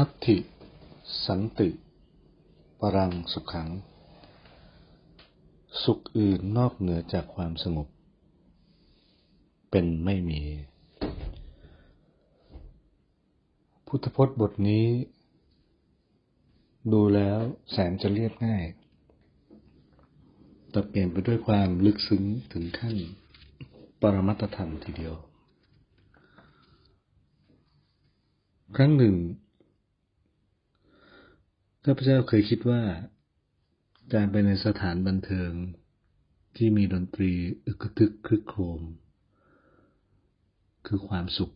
นัตถิ สันติ ปรังสุขขัง สุขอื่นนอกเหนือจากความสงบ เป็นไม่มี พุทธพจน์บทนี้ ดูแล้วแสนจะเรียบง่าย แต่เปลี่ยนไปด้วยความลึกซึ้งถึงขั้น ปรมัตธรรมทีเดียว ครั้งหนึ่ง ข้าพเจ้าเคยคิดว่า การไปในสถานบันเทิง ที่มีดนตรีอึกทึกคลึกโครม คือความสุข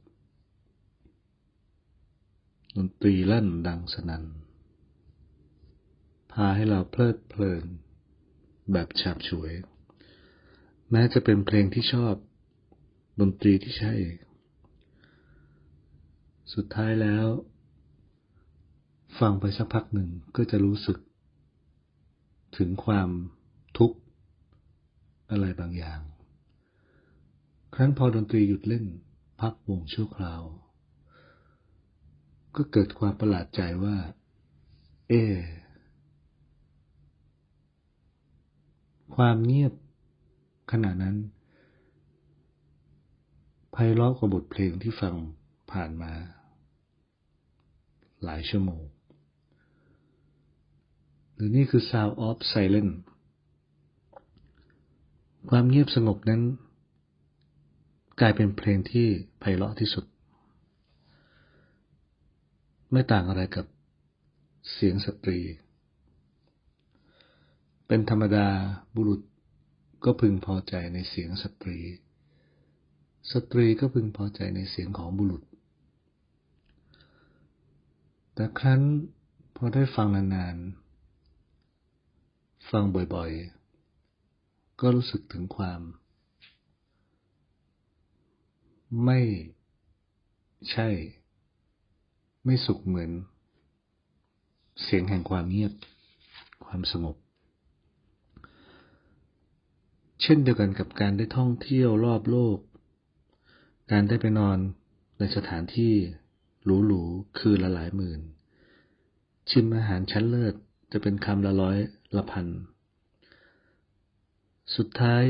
ดนตรีลั่นดังสนัน่นพาให้เราเพลิดเพลิน แบบฉาบฉวย แม้จะเป็นเพลงที่ชอบ ดนตรีที่ใช่ สุดท้ายแล้ว ฟังไปสักพักหนึ่งก็จะรู้สึก ถึงความทุกข์อะไรบางอย่าง ครั้นพอดนตรีหยุดเล่น พักวงชั่วคราว ก็เกิดความประหลาดใจว่า เอ ความเงียบขณะนั้นไพเราะกว่าบทเพลงที่ฟังผ่านมา หลายชั่วโมง รือนี่คือ sound of silence ความเงียบสงบนั้น กลายเป็นเพลงที่ไพเราะที่สุด ไม่ต่างอะไรกับเสียงสตรี เป็นธรรมดาบุรุษก็พึงพอใจในเสียงสตรี สตรีก็พึงพอใจในเสียงของบุรุษ แต่ครั้นพอได้ฟังนานๆ ฟังบ่อยๆ ก็รู้สึกถึงความ ไม่ใช่ ไม่สุขเหมือน เสียงแห่งความเงียบ ความสงบ เช่นเดียวกันกับการได้ท่องเที่ยวรอบโลก การได้ไปนอนในสถานที่หรูๆ คืนละหลายหมื่น ชิมอาหารชั้นเลิศจะเป็นคำละร้อย ละพัน สุดท้าย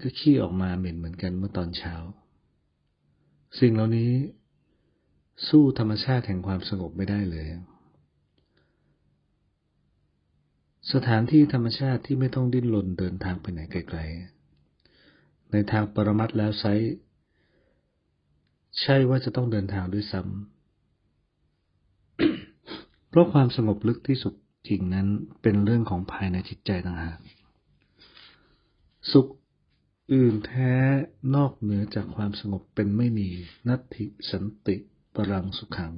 ก็ขี้ออกมาเหม็นเหมือนกันเมื่อตอนเช้า สิ่งเหล่านี้ สู้ธรรมชาติแห่งความสงบไม่ได้เลย สถานที่ธรรมชาติที่ไม่ต้องดิ้นรนเดินทางไปไหนไกลๆ ในทางปรมัตแล้วไซใช่ว่าจะต้องเดินทางด้วยซ้ำ เพราะความสงบลึกที่สุด จริงนั้นเป็นเรื่องของภายในจิตใจต่างหากสุขอื่นแท้นอกเหนือจากความสงบเป็นไม่มี นัตถิสันติปรังสุขขัง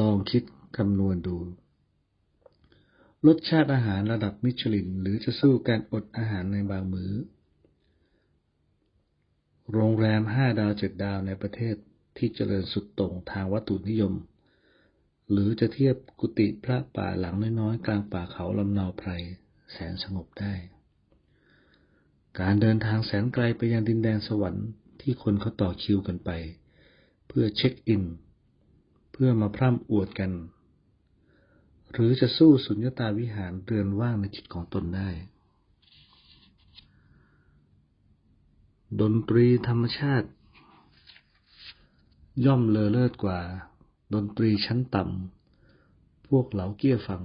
ลองคิดคำนวณดู รสชาติอาหารระดับมิชลิน หรือจะสู้การอดอาหารในบางมือ้อ โรงแรมห้าดาวเจ็ดดาวในประเทศที่เจริญสุดโต่งทางวัตถุนิยม หรือจะเทียบกุฏิพระป่าหลังน้อยๆ กลางป่าเขาลำนาวไพรแสนสงบได้ การเดินทางแสนไกลไปยังดินแดนสวรรค์ที่คนเขาต่อคิวกันไป เพื่อเช็คอิน เพื่อมาพร่ำอวดกัน หรือจะสู้สุญญตาวิหารเรือนว่างในจิตของตนได้ ดนตรีธรรมชาติ ย่อมเลอเลิศกว่า ดนตรีชั้นต่ำ พวกเหลาเกี้ยฝัง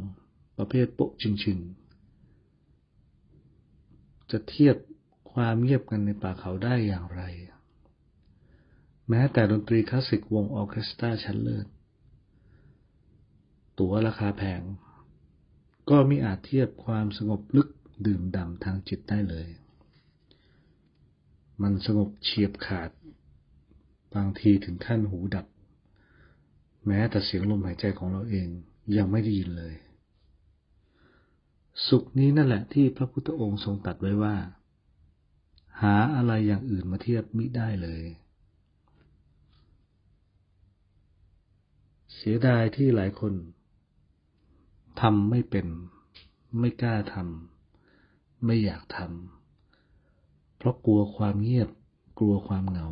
ประเภทโปะชิงๆจะเทียบความเงียบกันในป่าเขาได้อย่างไร แม้แต่ดนตรีคลาสสิกวงออเคสตราชั้นเลิศ ตั๋วราคาแพง ก็มิอาจเทียบความสงบลึกดื่มด่ำทางจิตได้เลย มันสงบเฉียบขาด บางทีถึงขั้นหูดับ แม้แต่เสียงลมหายใจของเราเองยังไม่ได้ยินเลย สุขนี้นั่นแหละที่พระพุทธองค์ทรงตัดไว้ว่า หาอะไรอย่างอื่นมาเทียบมิได้เลย เสียดายที่หลายคนทำไม่เป็น ไม่กล้าทำไม่อยากทำเพราะกลัวความเงียบ กลัวความเหงา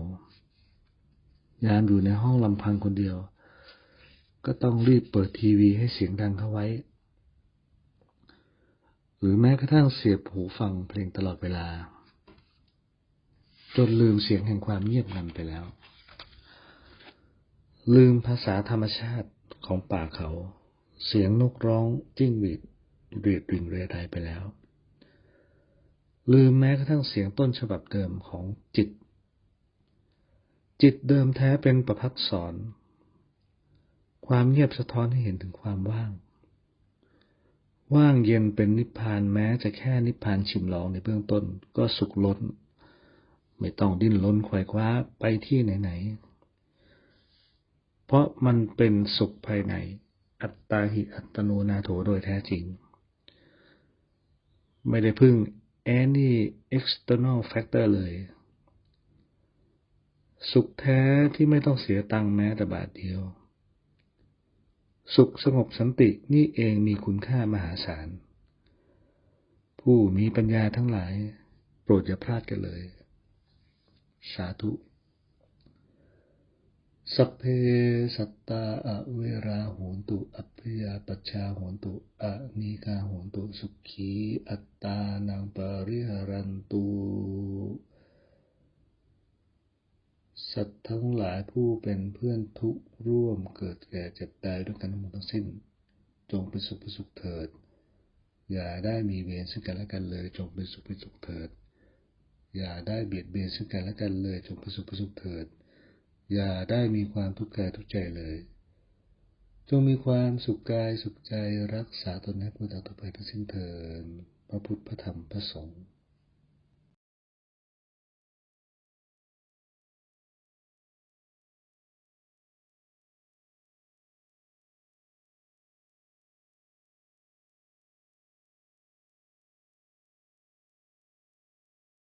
ยามอยู่ในห้องลำพังคนเดียว ก็ต้องรีบเปิดทีวีให้เสียงดังเข้าไว้ หรือแม้กระทั่งเสียบหูฟังเพลงตลอดเวลา จนลืมเสียงแห่งความเงียบงันไปแล้ว ลืมภาษาธรรมชาติของป่าเขา เสียงนกร้องจิ้งหรีดเรียดริงเรไดไปแล้ว ลืมแม้กระทั่งเสียงต้นฉบับเดิมของจิต จิตเดิมแท้เป็นประพัดสอน ความเงียบสะท้อนให้เห็นถึงความว่าง ว่างเย็นเป็นนิพพานแม้จะแค่นิพพานชิมลองในเบื้องต้นก็สุขล้น ไม่ต้องดิ้นรนไขว่คว้าไปที่ไหนๆ เพราะมันเป็นสุขภายใน อัตตาหิอัตโนนาโถโดยแท้จริง ไม่ได้พึ่ง any external factor เลย สุขแท้ที่ไม่ต้องเสียตังค์แม้แต่บาทเดียว สุขสงบสันตินี่เองมีคุณค่ามหาศาล ผู้มีปัญญาทั้งหลาย โปรดอย่าพลาดกันเลย สาธุ สัพเพสัตตาอะเวราโหนตุ อัพยาปัชชาโหนตุอะนีกาโหนตุ สุขี อัตตานังปริหรันตุ สัตว์ทั้งหลายผู้เป็นเพื่อนทุกร่วมเกิดแก่เจ็บตายด้วยกันทั้งหมดทั้งสิ้น จงเป็นสุขเป็นสุขเถิด อย่าได้มีเวรซึ่งกันและกันเลย จงเป็นสุขเป็นสุขเถิด อย่าได้เบียดเบียนซึ่งกันและกันเลย จงเป็นสุขเป็นสุขเถิด อย่าได้มีความทุกข์กายทุกใจเลย จงมีความสุขกายสุขใจรักษาตนให้พ้นจากทุกภัยทั้งสิ้นเถิดพระพุทธพระธรรมพระสงฆ์